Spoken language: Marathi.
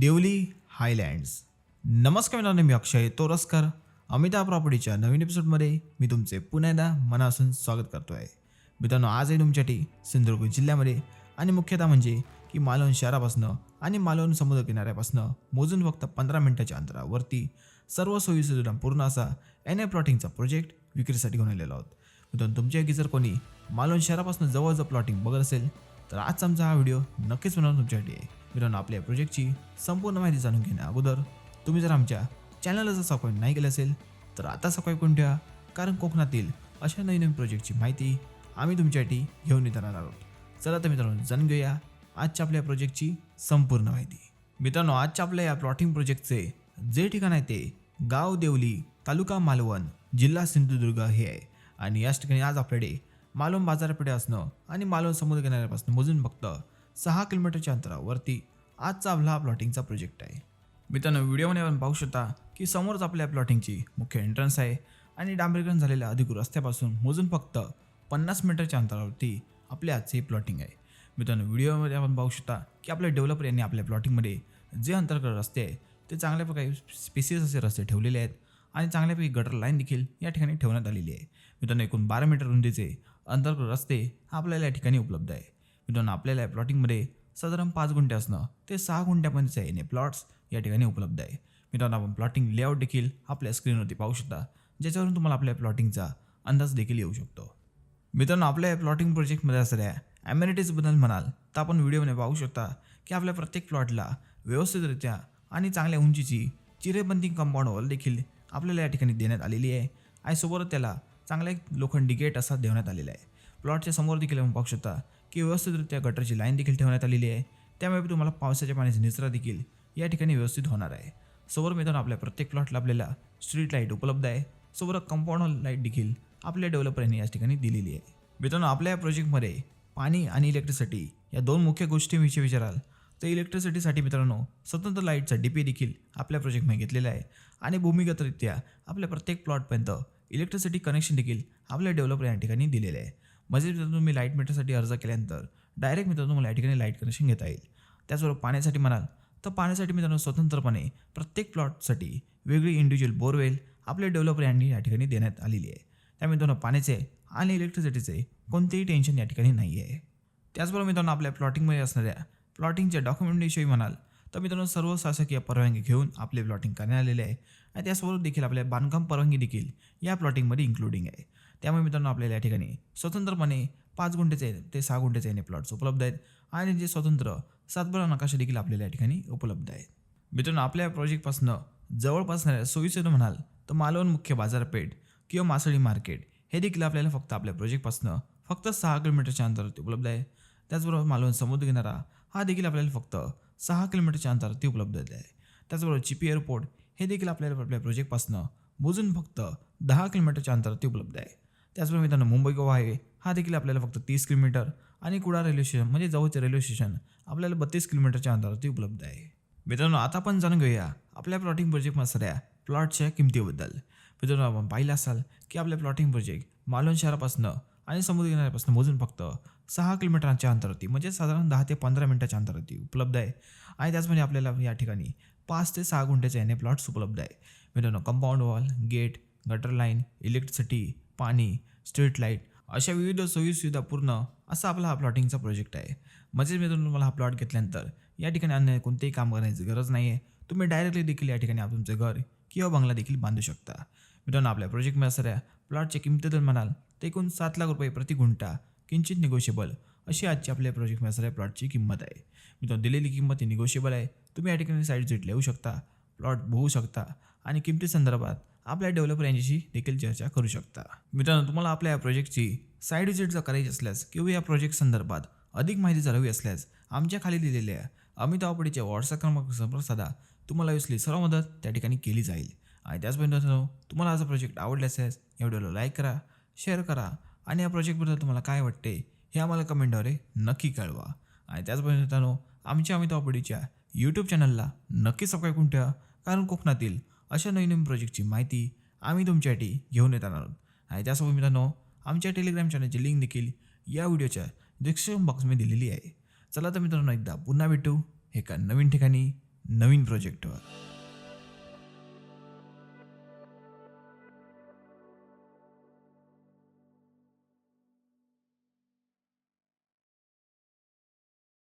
देवली हायलँड्स. नमस्कार मित्रांनो मी अक्षय तोरसकर. अमिता प्रॉपर्टीच्या नवीन एपिसोडमध्ये मी तुमचे पुन्हा एकदा मनापासून स्वागत करतो आहे मित्रांनो आज आहे तुमच्यासाठी सिंधुदुर्ग जिल्ह्यामध्ये आणि मुख्यतः म्हणजे की मालवण शहरापासनं आणि मालवण समुद्र किनाऱ्यापासून मोजून फक्त पंधरा मिनिटाच्या अंतरावरती सर्व सोयीसुविधा पूर्ण असा एन ए प्लॉटिंगचा प्रोजेक्ट विक्रीसाठी घेऊन आलेला आहोत. मित्रांनो तुमच्यापैकी जर कोणी मालवण शहरापासून जवळजवळ प्लॉटिंग बघत असेल तर आजचा आमचा हा व्हिडिओ नक्कीच बनवून तुमच्यासाठी आहे. मित्रांनो आपल्या प्रोजेक्टची संपूर्ण माहिती जाणून घेण्या अगोदर तुम्ही जर आमच्या चॅनलला जर सबस्क्राईब नाही केलं असेल तर आता सबस्क्राईब करून ठेवा. कारण कोकणातील अशा नवीन नवीन प्रोजेक्टची माहिती आम्ही तुमच्यासाठी घेऊन येत राहणार आहोत. चला तर मित्रांनो जाणून घेऊया आजच्या आपल्या प्रोजेक्टची संपूर्ण माहिती. मित्रांनो आजच्या आपल्या या प्लॉटिंग प्रोजेक्टचे जे ठिकाण आहे ते गाव देवली तालुका मालवण जिल्हा सिंधुदुर्ग हे आहे. आणि याच ठिकाणी आज आपल्याकडे मालवण बाजारपेठे असणं आणि मालवण समुद्र किनाऱ्यापासून मोजून फक्त सहा किलोमीटरच्या अंतरावरती आजचा आपला हा प्लॉटिंगचा प्रोजेक्ट आहे. मित्रांनो व्हिडिओमध्ये आपण पाहू शकता की समोरच आपल्या प्लॉटिंगची मुख्य एंट्रन्स आहे आणि डांबरीकरण झालेल्या अधिकृत रस्त्यापासून मोजून फक्त पन्नास मीटरच्या अंतरावरती आपले आजचे प्लॉटिंग आहे. मित्रांनो व्हिडिओमध्ये आपण पाहू शकता की आपल्या डेव्हलपर यांनी आपल्या प्लॉटिंगमध्ये जे अंतर्गत रस्ते आहे ते चांगल्या प्रकारे स्पेसियस असे रस्ते ठेवलेले आहेत आणि चांगल्यापैकी गटर लाईन देखील या ठिकाणी ठेवण्यात आलेली आहे. मित्रांनो एकूण बारा मीटर रुंदीचे अंतर्गत रस्ते आपल्याला या ठिकाणी उपलब्ध आहे. मित्रांनो आपल्याला या प्लॉटिंगमध्ये साधारण पाच गुंठे असणं ते सहा गुंठ्यापर्यंतचे येणे प्लॉट्स या ठिकाणी उपलब्ध आहे. मित्रांनो आपण प्लॉटिंग लेआउट देखील आपल्या स्क्रीनवरती पाहू शकता ज्याच्यावरून तुम्हाला आपल्या प्लॉटिंगचा अंदाज देखील येऊ शकतो. मित्रांनो आपल्या या प्लॉटिंग प्रोजेक्टमध्ये असणाऱ्या ॲम्युनिटीजबद्दल म्हणाल तर आपण व्हिडिओमध्ये पाहू शकता की आपल्या प्रत्येक प्लॉटला व्यवस्थितरित्या आणि चांगल्या उंचीची चिरेबंदी कंपाऊंड वॉल देखील आपल्याला या ठिकाणी देण्यात आलेली आहे. आणि सोबत त्याला चांगला एक लोखंडी गेट असा देण्यात आलेला आहे. प्लॉटच्या समोर देखील आपण पाहू शकता की व्यवस्थितरित्या गटरची लाईन देखील ठेवण्यात आलेली आहे. त्यामुळे तुम्हाला पावसाच्या पाण्याचा निचरा देखील या ठिकाणी व्यवस्थित होणार आहे. समोर मित्रांनो आपल्या प्रत्येक प्लॉटला आपल्याला स्ट्रीट लाइट उपलब्ध आहे. समोर कंपाऊंड लाइट देखील आपल्या डेव्हलपरने या ठिकाणी दिलेली आहे. मित्रांनो आपल्या या प्रोजेक्टमध्ये पाणी आणि इलेक्ट्रिसिटी या दोन मुख्य गोष्टींविषयी विचाराल. तर इलेक्ट्रिसिटीसाठी मित्रांनो स्वतंत्र लाईटचा डी पी देखील आपल्या प्रोजेक्टमध्ये घेतलेला आहे. आणि भूमिगतरित्या आपल्या प्रत्येक प्लॉटपर्यंत इलेक्ट्रिसिटी कनेक्शन देखील आपल्या डेव्हलपर या ठिकाणी दिलेले आहे. म्हणजे मित्रांनो तुम्ही लाइट मीटरसाठी अर्ज केल्यानंतर डायरेक्ट मित्रांनो तुम्हाला या ठिकाणी लाइट कनेक्शन घेता येईल. त्याचबरोबर पाण्यासाठी म्हणाल तर पाण्यासाठी मित्रांनो स्वतंत्रपणे प्रत्येक प्लॉटसाठी वेगळी इंडिव्हिज्युअल बोरवेल आपल्या डेव्हलपर यांनी या ठिकाणी देण्यात आलेली आहे. त्यामुळे मित्रांनो पाण्याचे आणि इलेक्ट्रिसिटीचे कोणतेही टेन्शन या ठिकाणी नाही आहे त्याचबरोबर मित्रांनो आपल्या प्लॉटिंगमध्ये असणाऱ्या प्लॉटिंगच्या डॉक्युमेंटविषयी म्हणाल तर मित्रांनो सर्व शासकीय परवानगी घेऊन आपले प्लॉटिंग करण्यात आलेले आहे. आणि त्याचबरोबर देखील आपल्या बांधकाम परवानगी देखील या प्लॉटिंगमध्ये इन्क्लुडिंग आहे. त्यामुळे मित्रांनो आपल्याला या ठिकाणी स्वतंत्रपणे पाच गुंठेचे ते सहा गुंठेचे याने प्लॉट्स उपलब्ध आहेत. आणि जे स्वतंत्र सातबारा नकाशा देखील आपल्याला या ठिकाणी उपलब्ध आहेत. मित्रांनो आपल्या प्रोजेक्टपासनं जवळपास असणाऱ्या म्हणाल तर मालवण मुख्य बाजारपेठ किंवा मासळी मार्केट हे देखील आपल्याला फक्त आपल्या प्रोजेक्टपासनं फक्त सहा किलोमीटरच्या अंतरावरती उपलब्ध आहे. त्याचबरोबर मालवण समुद्र किनारा हा देखील आपल्याला फक्त सहा किलोमीटरच्या अंतरावरती उपलब्ध आहे. त्याचबरोबर चिपी एअरपोर्ट हे देखील आपल्याला आपल्या प्रोजेक्टपासनं मोजून फक्त दहा किलोमीटरच्या अंतरावरती उपलब्ध आहे. त्याचबरोबर मित्रांनो मुंबई गोवा हायवे हा देखील आपल्याला फक्त तीस किलोमीटर आणि कुडा रेल्वे स्टेशन म्हणजे जवळचे रेल्वे स्टेशन आपल्याला बत्तीस किलोमीटरच्या अंतरावरती उपलब्ध आहे. मित्रांनो आता आपण जाणून घेऊया आपल्या प्लॉटिंग प्रोजेक्ट असणाऱ्या प्लॉटच्या किमतीबद्दल. मित्रांनो आपण पाहिलं असाल की आपल्या प्लॉटिंग प्रोजेक्ट मालवण शहरापासनं आणि समुद्र किनाऱ्यापासून मोजून फक्त सहा किलोमीटरच्या अंतरावरती म्हणजे साधारण दहा ते पंधरा मिनटाच्या अंतरावरती उपलब्ध आहे. आणि त्याचमध्ये आपल्याला या ठिकाणी पाच ते सहा गुंठ्याचे याने प्लॉट्स उपलब्ध आहे. मित्रांनो compound wall gate gutter line electricity पाणी स्ट्रीट लाइट अशा विविध सोयीसुविधा पूर्ण असा आपला हा प्लॉटिंगचा प्रोजेक्ट आहे. म्हणजे मित्रांनो तुम्हाला हा प्लॉट घेतल्यानंतर या ठिकाणी अन्य कोणतेही काम करण्याची गरज नाही आहे तुम्ही डायरेक्टली देखील या ठिकाणी आपण तुमचं घर किंवा बंगला देखील बांधू शकता. मित्रांनो आपल्या प्रोजेक्टमध्ये असणाऱ्या प्लॉटच्या किमती जर म्हणाल तर एकूण सात लाख रुपये प्रति गुंठा किंचित निगोशिएबल अशी आजची आपल्या प्रोजेक्टमध्ये असणाऱ्या प्लॉटची किंमत आहे. मित्रांनो दिलेली किंमत ही निगोशिएबल आहे. तुम्ही या ठिकाणी साईड विजिट लिहू शकता प्लॉट बघू शकता आणि किमती संदर्भात आपल्या डेव्हलपर यांच्याशी देखील चर्चा करू शकता. मित्रांनो तुम्हाला आपल्या या प्रोजेक्टची साईड विजिट जर करायची असल्यास किंवा या प्रोजेक्ट संदर्भात अधिक माहिती जर हवी असल्यास आमच्या खाली दिलेल्या अमित पडीच्या व्हॉट्सअप क्रमांक संपर्क साधा तुम्हाला यसली सर्व मदत त्या ठिकाणी केली जाईल. आणि त्याचबरोबर तुम्हाला असा प्रोजेक्ट आवडला असल्यास या व्हिडिओला लाईक करा शेअर करा आणि या प्रोजेक्टबद्दल तुम्हाला काय वाटते हे आम्हाला कमेंटद्वारे नक्की कळवा. आणि त्याचबरोबर मित्रांनो आमच्या अमित पडीच्या यूट्यूब चॅनलला नक्की सबस्क्राईब करून ठेवा कारण कोकणातील अशा नवीन नवीन प्रोजेक्टची माहिती आम्ही तुमच्यासाठी घेऊन येत आहोत. आणि त्यासोबत मित्रांनो आमच्या टेलिग्राम चॅनलची लिंक देखील या व्हिडिओच्या डिस्क्रिप्शन बॉक्समध्ये दिलेली आहे. चला तर मित्रांनो एकदा पुन्हा भेटू एका नवीन ठिकाणी नवीन प्रोजेक्टवर